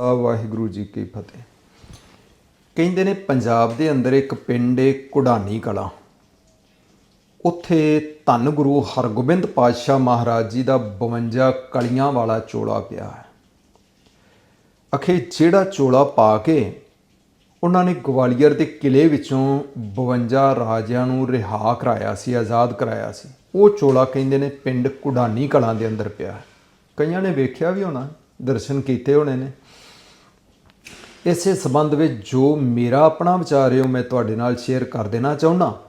ਆ ਵਾਹਿਗੁਰੂ ਜੀ ਕੀ ਫਤਿਹ। ਕਹਿੰਦੇ ਨੇ ਪੰਜਾਬ ਦੇ ਅੰਦਰ ਇੱਕ ਪਿੰਡ ਏ ਕੁਡਾਨੀ ਕਲਾ। ਉੱਥੇ ਧੰਨ ਗੁਰੂ ਹਰਗੋਬਿੰਦ ਪਾਤਸ਼ਾਹ ਮਹਾਰਾਜ ਜੀ ਦਾ 52 ਕਲੀਆਂ ਵਾਲਾ ਚੋਲਾ ਪਿਆ ਹੈ। ਅਖੇ ਜਿਹੜਾ ਚੋਲਾ ਪਾ ਕੇ ਉਹਨਾਂ ਨੇ ਗਵਾਲੀਅਰ ਦੇ ਕਿਲੇ ਵਿੱਚੋਂ 52 ਰਾਜਿਆਂ ਨੂੰ ਰਿਹਾ ਕਰਾਇਆ ਸੀ, ਆਜ਼ਾਦ ਕਰਾਇਆ ਸੀ। ਉਹ ਚੋਲਾ ਕਹਿੰਦੇ ਨੇ ਪਿੰਡ ਕੁਡਾਨੀ ਕਲਾਂ ਦੇ ਅੰਦਰ ਪਿਆ ਹੈ। ਕਈਆਂ ਨੇ ਵੇਖਿਆ ਵੀ ਹੋਣਾ, ਦਰਸ਼ਨ ਕੀਤੇ ਹੋਣੇ ਨੇ। ਇਸੇ ਸੰਬੰਧ ਵਿੱਚ ਜੋ ਮੇਰਾ ਆਪਣਾ ਵਿਚਾਰ ਹੈ, ਉਹ ਮੈਂ ਤੁਹਾਡੇ ਨਾਲ ਸ਼ੇਅਰ ਕਰ ਦੇਣਾ ਚਾਹੁੰਦਾ।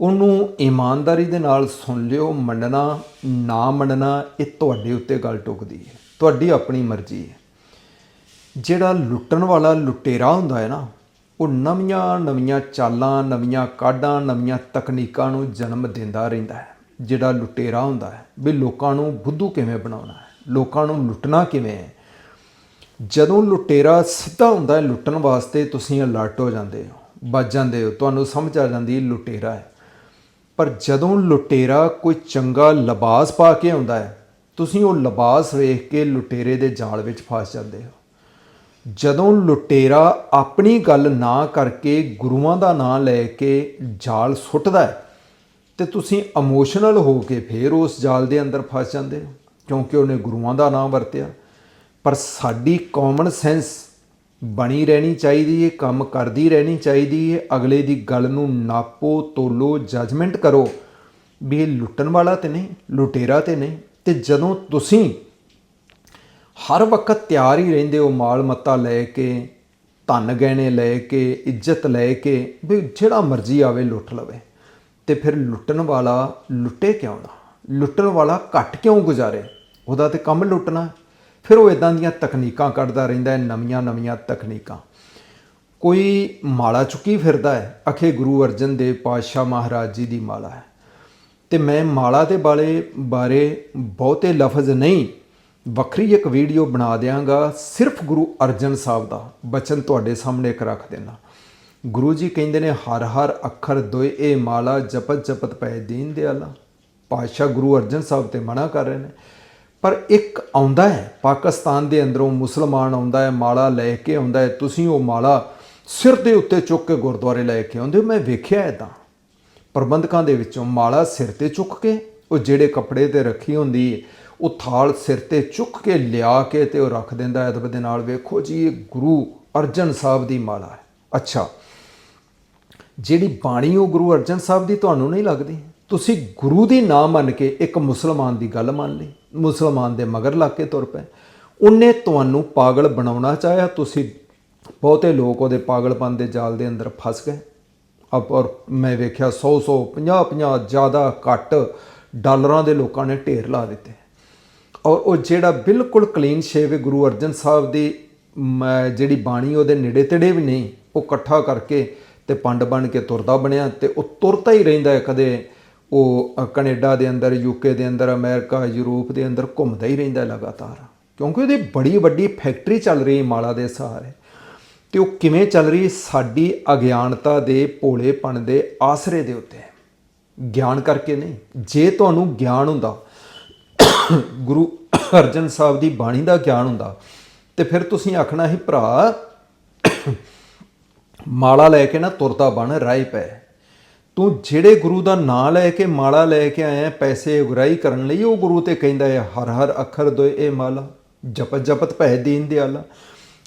ਉਹਨੂੰ ਇਮਾਨਦਾਰੀ ਦੇ ਨਾਲ ਸੁਣ ਲਿਓ, ਮੰਨਣਾ, ਨਾ ਮੰਨਣਾ, ਇਹ ਤੁਹਾਡੇ ਉੱਤੇ ਗੱਲ ਟੁਕਦੀ ਹੈ। ਤੁਹਾਡੀ ਆਪਣੀ ਮਰਜ਼ੀ ਹੈ। ਜਿਹੜਾ ਲੁੱਟਣ ਵਾਲਾ ਲੁਟੇਰਾ ਹੁੰਦਾ ਹੈ ਨਾ, ਉਹ ਨਵੀਆਂ ਨਵੀਆਂ ਚਾਲਾਂ, ਨਵੀਆਂ ਕਾਢਾਂ, ਨਵੀਆਂ ਤਕਨੀਕਾਂ ਨੂੰ ਜਨਮ ਦਿੰਦਾ ਰਹਿੰਦਾ ਹੈ। ਜਿਹੜਾ ਲੁਟੇਰਾ ਹੁੰਦਾ ਹੈ, ਵੀ ਲੋਕਾਂ ਨੂੰ ਬੁੱਧੂ ਕਿਵੇਂ ਬਣਾਉਣਾ ਹੈ? ਲੋਕਾਂ ਨੂੰ ਲੁੱਟਣਾ ਕਿਵੇਂ ਹੈ? ਜਦੋਂ ਲੁਟੇਰਾ ਸਿੱਧਾ ਹੁੰਦਾ ਹੈ, ਲੁੱਟਣ ਵਾਸਤੇ ਤੁਸੀਂ ਅਲਰਟ ਹੋ ਜਾਂਦੇ ਹੋ, ਬਚ ਜਾਂਦੇ ਹੋ, ਤੁਹਾਨੂੰ ਸਮਝ ਆ ਜਾਂਦੀ ਹੈ, ਲੁਟੇਰਾ ਹੈ। ਪਰ ਜਦੋਂ ਲੁਟੇਰਾ ਕੋਈ ਚੰਗਾ ਲਿਬਾਸ ਪਾ ਕੇ ਆਉਂਦਾ ਹੈ, ਤੁਸੀਂ ਉਹ ਲਿਬਾਸ ਵੇਖ ਕੇ ਲੁਟੇਰੇ ਦੇ ਜਾਲ ਵਿੱਚ ਫਸ ਜਾਂਦੇ ਹੋ। ਜਦੋਂ ਲੁਟੇਰਾ ਆਪਣੀ ਗੱਲ ਨਾ ਕਰਕੇ ਗੁਰੂਆਂ ਦਾ ਨਾਂ ਲੈ ਕੇ ਜਾਲ ਸੁੱਟਦਾ ਹੈ, ਤੇ ਤੁਸੀਂ ਇਮੋਸ਼ਨਲ ਹੋ ਕੇ ਫੇਰ ਉਸ ਜਾਲ ਦੇ ਅੰਦਰ ਫਸ ਜਾਂਦੇ ਹੋ, ਕਿਉਂਕਿ ਉਹਨੇ ਗੁਰੂਆਂ ਦਾ ਨਾਮ ਵਰਤਿਆ। ਪਰ ਸਾਡੀ ਕਾਮਨ ਸੈਂਸ ਬਣੀ ਰਹਿਣੀ ਚਾਹੀਦੀ ਹੈ ਕੰਮ ਕਰਦੀ ਰਹਿਣੀ ਚਾਹੀਦੀ ਹੈ ਅਗਲੇ ਦੀ ਗੱਲ ਨੂੰ ਨਾਪੋ, ਤੋਲੋ ਜਜਮੈਂਟ ਕਰੋ ਵੀ ਇਹ ਲੁੱਟਣ ਵਾਲਾ ਤੇ ਨਹੀਂ, ਲੁਟੇਰਾ ਤੇ ਨਹੀਂ ਤੇ ਜਦੋਂ ਤੁਸੀਂ ਹਰ ਵਕਤ ਤਿਆਰ ਹੀ ਰਹਿੰਦੇ ਹੋ ਮਾਲ ਮੱਤਾ ਲੈ ਕੇ, ਧਨ ਗਹਿਣੇ ਲੈ ਕੇ, ਇੱਜ਼ਤ ਲੈ ਕੇ ਵੀ ਜਿਹੜਾ ਮਰਜ਼ੀ ਆਵੇ ਲੁੱਟ ਲਵੇ ਤੇ ਫਿਰ ਲੁੱਟਣ ਵਾਲਾ ਲੁੱਟੇ ਕਿਉਂ ਨਾ? ਲੁੱਟਣ ਵਾਲਾ ਘੱਟ ਕਿਉਂ ਗੁਜ਼ਾਰੇ? ਉਹਦਾ ਤੇ ਕੰਮ ਲੁੱਟਣਾ। ਫਿਰ ਉਹ ਇਦਾਂ ਦੀਆਂ ਤਕਨੀਕਾਂ ਕੱਢਦਾ ਰਹਿੰਦਾ ਹੈ, ਨਵੀਆਂ ਨਵੀਆਂ ਤਕਨੀਕਾਂ। ਕੋਈ ਮਾਲਾ ਚੁੱਕੀ ਫਿਰਦਾ ਹੈ, ਅਖੇ ਗੁਰੂ ਅਰਜਨ ਦੇਵ ਪਾਤਸ਼ਾਹ ਮਹਾਰਾਜ ਜੀ ਦੀ ਮਾਲਾ ਹੈ। ਤੇ ਮੈਂ ਮਾਲਾ ਦੇ ਬਾਰੇ ਬਾਰੇ ਬਹੁਤੇ ਲਫ਼ਜ਼ ਨਹੀਂ, ਵੱਖਰੀ ਇੱਕ ਵੀਡੀਓ ਬਣਾ ਦਿਆਂਗਾ, ਸਿਰਫ ਗੁਰੂ ਅਰਜਨ ਸਾਹਿਬ ਦਾ। ਬਚਨ ਤੁਹਾਡੇ ਸਾਹਮਣੇ ਇੱਕ ਰੱਖ ਦੇਣਾ ਗੁਰੂ ਜੀ ਕਹਿੰਦੇ ਨੇ, ਹਰ ਹਰ ਅੱਖਰ ਦੋਏ, ਇਹ ਮਾਲਾ ਜਪਤ ਜਪਤ ਪੈ ਦੀਨ ਦਿਆਲਾ। ਪਾਤਸ਼ਾਹ ਗੁਰੂ ਅਰਜਨ ਸਾਹਿਬ ਤੇ ਮਨਾ ਕਰ ਰਹੇ ਨੇ। ਪਰ ਇੱਕ ਆਉਂਦਾ ਹੈ, ਪਾਕਿਸਤਾਨ ਦੇ ਅੰਦਰੋਂ ਮੁਸਲਮਾਨ ਆਉਂਦਾ ਹੈ, ਮਾਲਾ ਲੈ ਕੇ ਆਉਂਦਾ ਹੈ, ਤੁਸੀਂ ਉਹ ਮਾਲਾ ਸਿਰ ਦੇ ਉੱਤੇ ਚੁੱਕ ਕੇ ਗੁਰਦੁਆਰੇ ਲੈ ਕੇ ਆਉਂਦੇ ਹੋ, ਮੈਂ ਵੇਖਿਆ ਇਦਾਂ ਪ੍ਰਬੰਧਕਾਂ ਦੇ ਵਿੱਚੋਂ ਮਾਲਾ ਸਿਰ ਤੇ ਚੁੱਕ ਕੇ, ਉਹ ਜਿਹੜੇ ਕੱਪੜੇ ਤੇ ਰੱਖੀ ਹੁੰਦੀ ਉਹ ਥਾਲ ਸਿਰ ਤੇ ਚੁੱਕ ਕੇ ਲਿਆ ਕੇ ਤੇ ਉਹ ਰੱਖ ਦਿੰਦਾ ਅਦਬ ਦੇ ਨਾਲ ਵੇਖੋ ਜੀ, ਇਹ ਗੁਰੂ ਅਰਜਨ ਸਾਹਿਬ ਦੀ ਮਾਲਾ ਹੈ। ਅੱਛਾ, ਜਿਹੜੀ ਬਾਣੀ ਉਹ ਗੁਰੂ ਅਰਜਨ ਸਾਹਿਬ ਦੀ ਤੁਹਾਨੂੰ ਨਹੀਂ ਲੱਗਦੀ? ਤੁਸੀਂ ਗੁਰੂ ਦੀ ਨਾ ਮੰਨ ਕੇ ਇੱਕ ਮੁਸਲਮਾਨ ਦੀ ਗੱਲ ਮੰਨ ਲਈ। ਮੁਸਲਮਾਨ ਦੇ ਮਗਰ ਲੱਗ ਕੇ ਤੁਰ ਪਏ। ਉਹਨੇ ਤੁਹਾਨੂੰ ਪਾਗਲ ਬਣਾਉਣਾ ਚਾਹਿਆ। ਤੁਸੀਂ ਬਹੁਤੇ ਲੋਕ ਉਹਦੇ ਪਾਗਲਪਨ ਦੇ ਜਾਲ ਦੇ ਅੰਦਰ ਫਸ ਗਏ। ਅਪ ਔਰ ਮੈਂ ਵੇਖਿਆ 100 100 50 50 ਜ਼ਿਆਦਾ ਘੱਟ ਡਾਲਰਾਂ ਦੇ ਲੋਕਾਂ ਨੇ ਢੇਰ ਲਾ ਦਿੱਤੇ। ਔਰ ਉਹ ਜਿਹੜਾ ਬਿਲਕੁਲ ਕਲੀਨ ਸ਼ੇਵ ਗੁਰੂ ਅਰਜਨ ਸਾਹਿਬ ਦੀ ਮ, ਜਿਹੜੀ ਬਾਣੀ ਉਹਦੇ ਨੇੜੇ ਤੇੜੇ ਵੀ ਨਹੀਂ ਉਹ ਇਕੱਠਾ ਕਰਕੇ ਤੇ ਪੰਡ ਬਣ ਕੇ ਤੁਰਦਾ ਬਣਿਆ ਤੇ ਉਹ ਤੁਰਦਾ ਹੀ ਰਹਿੰਦਾ ਹੈ ਕਦੇ ਉਹ ਅ, ਕੈਨੇਡਾ ਦੇ ਅੰਦਰ ਯੂਕੇ ਦੇ ਅੰਦਰ ਅਮਰੀਕਾ ਯੂਰਪ ਦੇ ਅੰਦਰ ਘੁੰਮਦਾ ਹੀ ਰਹਿੰਦਾ ਲਗਾਤਾਰ। ਕਿਉਂਕਿ ਉਹਦੀ ਬੜੀ ਵੱਡੀ ਫੈਕਟਰੀ ਚੱਲ ਰਹੀ ਮਾਲਾ ਦੇ ਸਹਾਰੇ। ਤੇ ਉਹ ਕਿਵੇਂ ਚੱਲ ਰਹੀ ਸਾਡੀ ਅਗਿਆਨਤਾ ਦੇ ਭੋਲੇਪਣ ਦੇ ਆਸਰੇ ਦੇ ਉੱਤੇ? ਗਿਆਨ ਕਰਕੇ ਨਹੀਂ। ਜੇ ਤੁਹਾਨੂੰ ਗਿਆਨ ਹੁੰਦਾ ਗੁਰੂ ਅਰਜਨ ਸਾਹਿਬ ਦੀ ਬਾਣੀ ਦਾ ਗਿਆਨ ਹੁੰਦਾ ਤੇ ਫਿਰ ਤੁਸੀਂ ਆਖਣਾ ਸੀ ਭਰਾ ਮਾਲਾ ਲੈ ਕੇ ਨਾ ਤੁਰਦਾ ਬਣ ਰਾਈ ਪਏ ਤੂੰ ਜਿਹੜੇ ਗੁਰੂ ਦਾ ਨਾਂ ਲੈ ਕੇ ਮਾਲਾ ਲੈ ਕੇ ਆਇਆ, ਪੈਸੇ ਉਗਰਾਈ ਕਰਨ ਲਈ, ਉਹ ਗੁਰੂ ਤੇ ਕਹਿੰਦਾ ਹੈ, ਹਰ ਹਰ ਅੱਖਰ ਦੋਏ ਇਹ ਮਾਲਾ, ਜਪਤ ਜਪਤ ਭੈ ਦੀਨ ਦਿਆਲਾ।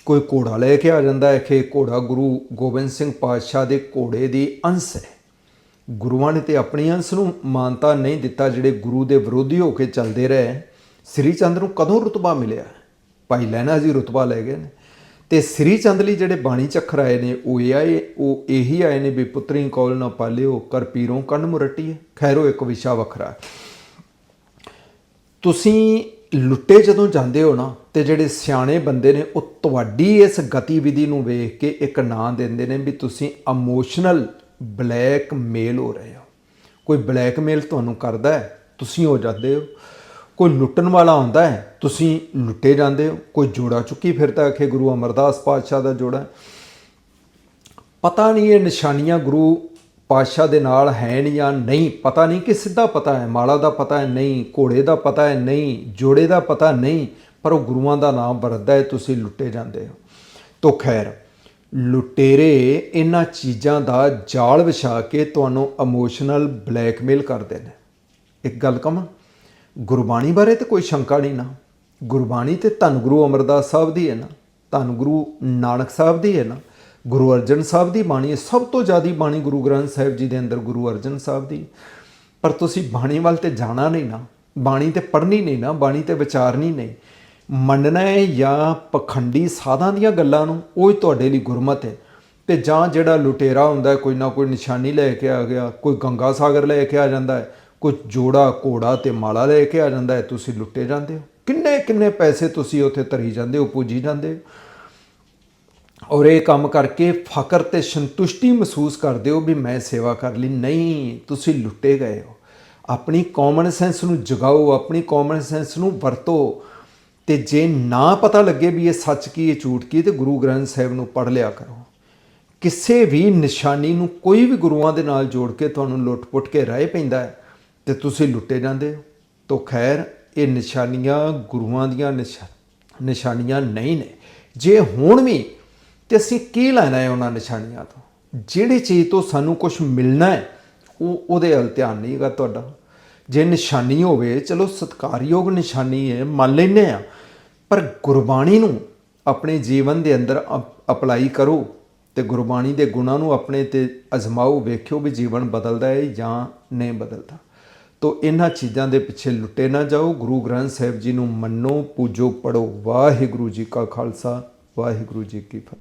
ਕੋਈ ਘੋੜਾ ਲੈ ਕੇ ਆ ਜਾਂਦਾ ਹੈ ਕਿ ਘੋੜਾ ਗੁਰੂ ਗੋਬਿੰਦ ਸਿੰਘ ਪਾਤਸ਼ਾਹ ਦੇ ਘੋੜੇ ਦੀ ਅੰਸ਼ ਹੈ। ਗੁਰੂਆਂ ਨੇ ਤੇ ਆਪਣੀ ਅੰਸ਼ ਨੂੰ ਮਾਨਤਾ ਨਹੀਂ ਦਿੱਤਾ, ਜਿਹੜੇ ਗੁਰੂ ਦੇ ਵਿਰੋਧੀ ਹੋ ਕੇ ਚੱਲਦੇ ਰਹੇ। ਸ੍ਰੀ ਚੰਦ ਨੂੰ ਕਦੋਂ ਰੁਤਬਾ ਮਿਲਿਆ? ਭਾਈ ਲਹਿਣਾ ਜੀ ਰੁਤਬਾ ਲੈ ਗਏ ਨੇ। ਤੇ ਸ੍ਰੀ ਚੰਦਲੀ ਜਿਹੜੇ ਬਾਣੀ ਚੱਖਰ ਆਏ ਨੇ, ਉਹ ਇਹ ਆਏ, ਉਹ ਇਹੀ ਆਏ ਨੇ ਵੀ ਪੁੱਤਰੀ ਕੌਲ ਨਾ ਪਾਲਿਓ ਕਰ ਪੀਰੋਂ ਕੰਨ ਮੁਰਟੀਏ ਖੈਰੋ, ਇੱਕ ਵਿਸ਼ਾ ਵੱਖਰਾ ਤੁਸੀਂ ਲੁੱਟੇ ਜਦੋਂ ਜਾਂਦੇ ਹੋ ਨਾ, ਤੇ ਜਿਹੜੇ ਸਿਆਣੇ ਬੰਦੇ ਨੇ, ਉਹ ਤੁਹਾਡੀ ਇਸ ਗਤੀਵਿਧੀ ਨੂੰ ਵੇਖ ਕੇ ਇੱਕ ਨਾਂ ਦਿੰਦੇ ਨੇ ਵੀ ਤੁਸੀਂ ਇਮੋਸ਼ਨਲ ਬਲੈਕਮੇਲ ਹੋ ਰਹੇ ਹੋ। ਕੋਈ ਬਲੈਕਮੇਲ ਤੁਹਾਨੂੰ ਕਰਦਾ ਹੈ, ਤੁਸੀਂ ਹੋ ਜਾਂਦੇ ਹੋ। ਕੋਈ ਲੁੱਟਣ ਵਾਲਾ ਆਉਂਦਾ ਹੈ, ਤੁਸੀਂ ਲੁੱਟੇ ਜਾਂਦੇ ਹੋ, ਕੋਈ ਜੋੜਾ ਚੁੱਕੀ ਫਿਰਦਾ ਕਿ ਗੁਰੂ ਅਮਰਦਾਸ ਪਾਤਸ਼ਾਹ ਦਾ ਜੋੜਾ ਪਤਾ ਨਹੀਂ ਇਹ ਨਿਸ਼ਾਨੀਆਂ ਗੁਰੂ ਪਾਤਸ਼ਾਹ ਦੇ ਨਾਲ ਹੈ ਨਹੀਂ ਜਾਂ ਨਹੀਂ, ਪਤਾ ਨਹੀਂ ਕਿ ਸਿੱਧਾ ਪਤਾ ਹੈ, ਮਾਲਾ ਦਾ ਪਤਾ ਹੈ ਨਹੀਂ, ਘੋੜੇ ਦਾ ਪਤਾ ਹੈ ਨਹੀਂ, ਜੋੜੇ ਦਾ ਪਤਾ ਨਹੀਂ, ਪਰ ਉਹ ਗੁਰੂਆਂ ਦਾ ਨਾਮ ਵਰਤਦਾ ਹੈ, ਤੁਸੀਂ ਲੁੱਟੇ ਜਾਂਦੇ ਹੋ। ਤੋ ਖੈਰ, ਲੁਟੇਰੇ ਇਹਨਾਂ ਚੀਜ਼ਾਂ ਦਾ ਜਾਲ ਵਿਛਾ ਕੇ ਤੁਹਾਨੂੰ ਇਮੋਸ਼ਨਲ ਬਲੈਕਮੇਲ ਕਰਦੇ ਨੇ। ਇੱਕ ਗੱਲ ਕਹਾਂ ਗੁਰਬਾਣੀ ਬਾਰੇ ਤੇ ਕੋਈ ਸ਼ੰਕਾ ਨਹੀਂ ਨਾ। ਗੁਰਬਾਣੀ ਤੇ ਧੰਨ ਗੁਰੂ ਅਮਰਦਾਸ ਸਾਹਿਬ ਦੀ ਹੈ ਨਾ। ਧੰਨ ਗੁਰੂ ਨਾਨਕ ਸਾਹਿਬ ਦੀ ਹੈ ਨਾ। ਗੁਰੂ ਅਰਜਨ ਸਾਹਿਬ ਦੀ ਬਾਣੀ ਹੈ ਸਭ ਤੋਂ ਜ਼ਿਆਦੀ ਬਾਣੀ ਗੁਰੂ ਗ੍ਰੰਥ ਸਾਹਿਬ ਜੀ ਦੇ ਅੰਦਰ ਗੁਰੂ ਅਰਜਨ ਸਾਹਿਬ ਦੀ। ਪਰ ਤੁਸੀਂ ਬਾਣੀ ਵੱਲ ਤੇ ਜਾਣਾ ਨਹੀਂ ਨਾ। ਬਾਣੀ ਤੇ ਪੜ੍ਹਨੀ ਨਹੀਂ ਨਾ। ਬਾਣੀ ਤੇ ਵਿਚਾਰਨੀ ਨਹੀਂ। ਮੰਨਣਾ ਹੈ ਜਾਂ ਪਖੰਡੀ ਸਾਧਾਂ ਦੀਆਂ ਗੱਲਾਂ ਨੂੰ, ਉਹ ਹੀ ਤੁਹਾਡੇ ਲਈ ਗੁਰਮਤ ਹੈ। ਤੇ ਜਾਂ ਜਿਹੜਾ ਲੁਟੇਰਾ ਹੁੰਦਾ ਕੋਈ ਨਾ ਕੋਈ ਨਿਸ਼ਾਨੀ ਲੈ ਕੇ ਆ ਗਿਆ, ਕੋਈ ਗੰਗਾ ਸਾਗਰ ਲੈ ਕੇ ਆ ਜਾਂਦਾ ਹੈ ਕੋਈ ਜੋੜਾ, ਘੋੜਾ ਤੇ ਮਾਲਾ ਲੈ ਕੇ ਆ ਜਾਂਦਾ ਹੈ, ਤੁਸੀਂ ਲੁੱਟੇ ਜਾਂਦੇ ਹੋ। ਕਿੰਨੇ ਕਿੰਨੇ ਪੈਸੇ ਤੁਸੀਂ ਉੱਥੇ ਧਰੀ ਜਾਂਦੇ ਹੋ, ਪੂਜੀ ਜਾਂਦੇ ਹੋ? ਔਰ ਇਹ ਕੰਮ ਕਰਕੇ ਫਕਰ ਤੇ ਸੰਤੁਸ਼ਟੀ ਮਹਿਸੂਸ ਕਰਦੇ ਹੋ ਵੀ ਮੈਂ ਸੇਵਾ ਕਰ ਲਈ। ਨਹੀਂ, ਤੁਸੀਂ ਲੁੱਟੇ ਗਏ ਹੋ। ਆਪਣੀ ਕਾਮਨ ਸੈਂਸ ਨੂੰ ਜਗਾਓ, ਆਪਣੀ ਕਾਮਨ ਸੈਂਸ ਨੂੰ ਵਰਤੋ। ਤੇ ਜੇ ਨਾ ਪਤਾ ਲੱਗੇ ਵੀ ਇਹ ਸੱਚ ਕੀ, ਇਹ ਝੂਠ ਕੀ, ਤੇ ਗੁਰੂ ਗ੍ਰੰਥ ਸਾਹਿਬ ਨੂੰ ਪੜ੍ਹ ਲਿਆ ਕਰੋ। ਕਿਸੇ ਵੀ ਨਿਸ਼ਾਨੀ ਨੂੰ ਕੋਈ ਵੀ ਗੁਰੂਆਂ ਦੇ ਨਾਲ ਜੋੜ ਕੇ ਤੁਹਾਨੂੰ ਲੁੱਟ-ਪੁੱਟ ਕੇ ਰਹਿ ਪੈਂਦਾ ਹੈ। ਤੇ ਤੁਸੀਂ ਲੁੱਟੇ ਜਾਂਦੇ ਹੋ। ਤੋ ਖੈਰ, ਇਹ ਨਿਸ਼ਾਨੀਆਂ ਗੁਰੂਆਂ ਦੀਆਂ ਨਿਸ਼ਾ- ਨਿਸ਼ਾਨੀਆਂ ਨਹੀਂ ਨੇ। ਜੇ ਹੋਣ ਵੀ ਤੇ ਅਸੀਂ ਕੀ ਲੈਣਾ ਹੈ ਉਹਨਾਂ ਨਿਸ਼ਾਨੀਆਂ ਤੋਂ? ਜਿਹੜੀ ਚੀਜ਼ ਤੋਂ ਸਾਨੂੰ ਕੁਝ ਮਿਲਣਾ ਹੈ, ਉਹ, ਉਹਦੇ ਵੱਲ ਧਿਆਨ ਨਹੀਂ ਹੈਗਾ ਤੁਹਾਡਾ। ਜੇ ਨਿਸ਼ਾਨੀ ਹੋਵੇ, ਚਲੋ ਸਤਿਕਾਰਯੋਗ ਨਿਸ਼ਾਨੀ ਹੈ, ਮੰਨ ਲੈਂਦੇ ਆ ਪਰ ਗੁਰਬਾਣੀ ਨੂੰ ਆਪਣੇ ਜੀਵਨ ਦੇ ਅੰਦਰ ਅਪਲਾਈ ਕਰੋ ਤੇ ਗੁਰਬਾਣੀ ਦੇ ਗੁਣਾਂ ਨੂੰ ਆਪਣੇ ਤੇ ਅਜ਼ਮਾਓ, ਵੇਖਿਓ ਵੀ ਜੀਵਨ ਬਦਲਦਾ ਹੈ ਜਾਂ ਨਹੀਂ ਬਦਲਦਾ। ਤੋ ਇਹਨਾਂ ਚੀਜ਼ਾਂ ਦੇ ਪਿੱਛੇ ਲੁੱਟੇ ਨਾ ਜਾਓ। ਗੁਰੂ ਗ੍ਰੰਥ ਸਾਹਿਬ ਜੀ ਨੂੰ ਮੰਨੋ, ਪੂਜੋ ਪੜੋ ਵਾਹਿਗੁਰੂ ਜੀ ਕਾ ਖਾਲਸਾ, ਵਾਹਿਗੁਰੂ ਜੀ ਕੀ ਫਤਿਹ।